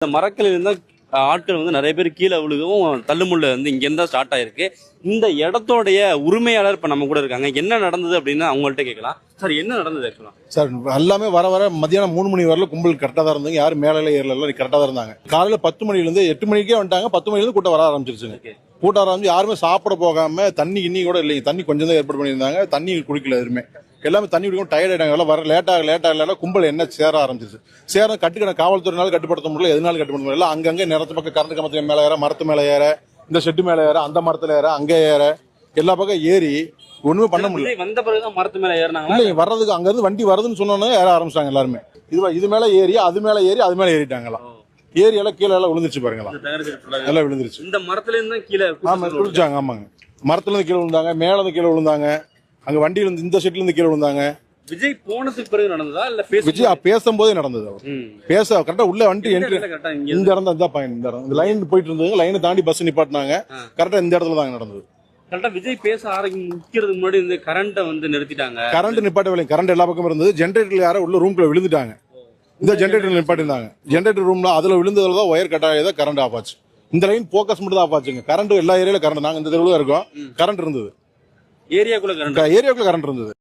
இந்த மரக்கிளையில இருந்தா ஆட்கள் வந்து நிறைய பேர் கீழே விழுகவும் தள்ளுமுள்ள வந்து இங்க இருந்தா ஸ்டார்ட் ஆயிருக்கு. இந்த இடத்தோடைய உரிமையாளர் இப்ப நம்ம கூட இருக்காங்க. என்ன நடந்தது அப்படின்னு அவங்கள்ட்ட கேட்கலாம். சார் என்ன நடந்தது ஆக்சுவலா சார் எல்லாமே வர வர மத்தியானம் மூணு மணி வரல கும்பல் கரெக்டாக தான் இருந்தாங்க யாரும் மேலே ஏறல எல்லாம் கரெக்டாக தான் இருந்தாங்க. காலையில் பத்து மணிலேருந்து எட்டு மணிக்கே வந்துட்டாங்க. பத்து மணிலேருந்து கூட்டம் வர ஆரம்பிச்சிருச்சுங்க. கூட்டம் ஆரம்பிச்சு யாருமே சாப்பிட போகாம தண்ணி கிண்ணி கூட இல்லைங்க. தண்ணி கொஞ்சம் தான் ஏற்பாடு பண்ணியிருந்தாங்க. தண்ணி குடிக்கல எதுவுமே. எல்லாமே தண்ணி குடிக்கும் டயர்ட் ஆயிட்டாங்க. எல்லாம் வர லேட்டாக லேட்டாக இல்ல கும்பல் என்ன சேர ஆரம்பிச்சிருச்சு. சேர கட்டுக்கணும் காவல்துறையினால கட்டுப்படுத்த முடியல எதனால கட்டுப்படுத்த முடியல. அங்கங்க நிறத்து பக்கம் கரண்ட் கமத்து மேலே ஏற மரத்து மேலே ஏற இந்த ஷெட்டு மேலே ஏற அந்த மரத்துல ஏற அங்கே ஏற எல்லா பக்கம் ஏறி ஒண்ணுமே பண்ண முடியல. வந்த பிறகுதான் மரத்து மேல ஏறினாங்களா? இல்லைங்க வர்றதுக்கு அங்க இருந்து வண்டி வருதுன்னு சொன்னோன்னே ஏற ஆரம்பிச்சிட்டாங்க எல்லாருமே. இது இது மேல ஏறி அது மேல ஏறி அது மேல ஏறிட்டாங்களாம். ஏறி எல்லாம் கீழே எல்லாம் விழுந்துருச்சு பாருங்களா. எல்லாம். விழுந்துருச்சு. இந்த மரத்துல இருந்து கீழே ஆமா விழுந்தாங்க ஆமாங்க. மரத்துல இருந்து கீழே விழுந்தாங்க மேல இருந்து கீழே விழுந்தாங்க. அங்க வண்டியில இருந்து இந்த செட்ல இருந்து கீழே விழுந்தாங்க. விஜய் போனதுக்கு பிறகு நடந்ததா? இல்ல விஜய் பேசும்போதே நடந்தது அவர். பேச கரெக்டா உள்ள வண்டி என்ட்ரி இந்த இடம் தான் பாயிண்ட் இந்த இடம். லைன் போயிட்டு இருந்தது லைனை தாண்டி பஸ் நிப்பாட்டினாங்க. கரெக்டா இந்த இடத்துல தாங்க நடந்தது. கரெக்டா விஜய் பேச ஆரம்பிக்கிறதுக்கு முன்னாடி இந்த கரண்ட்டை வந்து நிறுத்திட்டாங்க. கரண்ட் நிப்பாட்ட கரண்ட் எல்லா பக்கமும் இருந்தது. ஜென்ரேட்டர்ல யாரோ உள்ள ரூம்குள்ள விழுந்துட்டாங்க. இந்த ஜென்ரேட்டர் நிப்பாட்டிருந்தாங்க ஜென்ரேட்டர் ரூம்ல அதுல விழுந்ததுல தான் ஒயர் கட் ஆகி தான் கரண்ட் ஆஃப் ஆச்சு. இந்த லைன் போக்கஸ் மட்டும் தான் ஆஃப் ஆச்சுங்க. கரண்ட் எல்லா ஏரியால கரண்ட் நாங்க இந்த தெருவுல இருக்கோம். கரண்ட் இருந்தது. ஏரியாக்குள்ள கரண்ட் ஏரியாக்குள்ள கரண்ட் இருந்தது.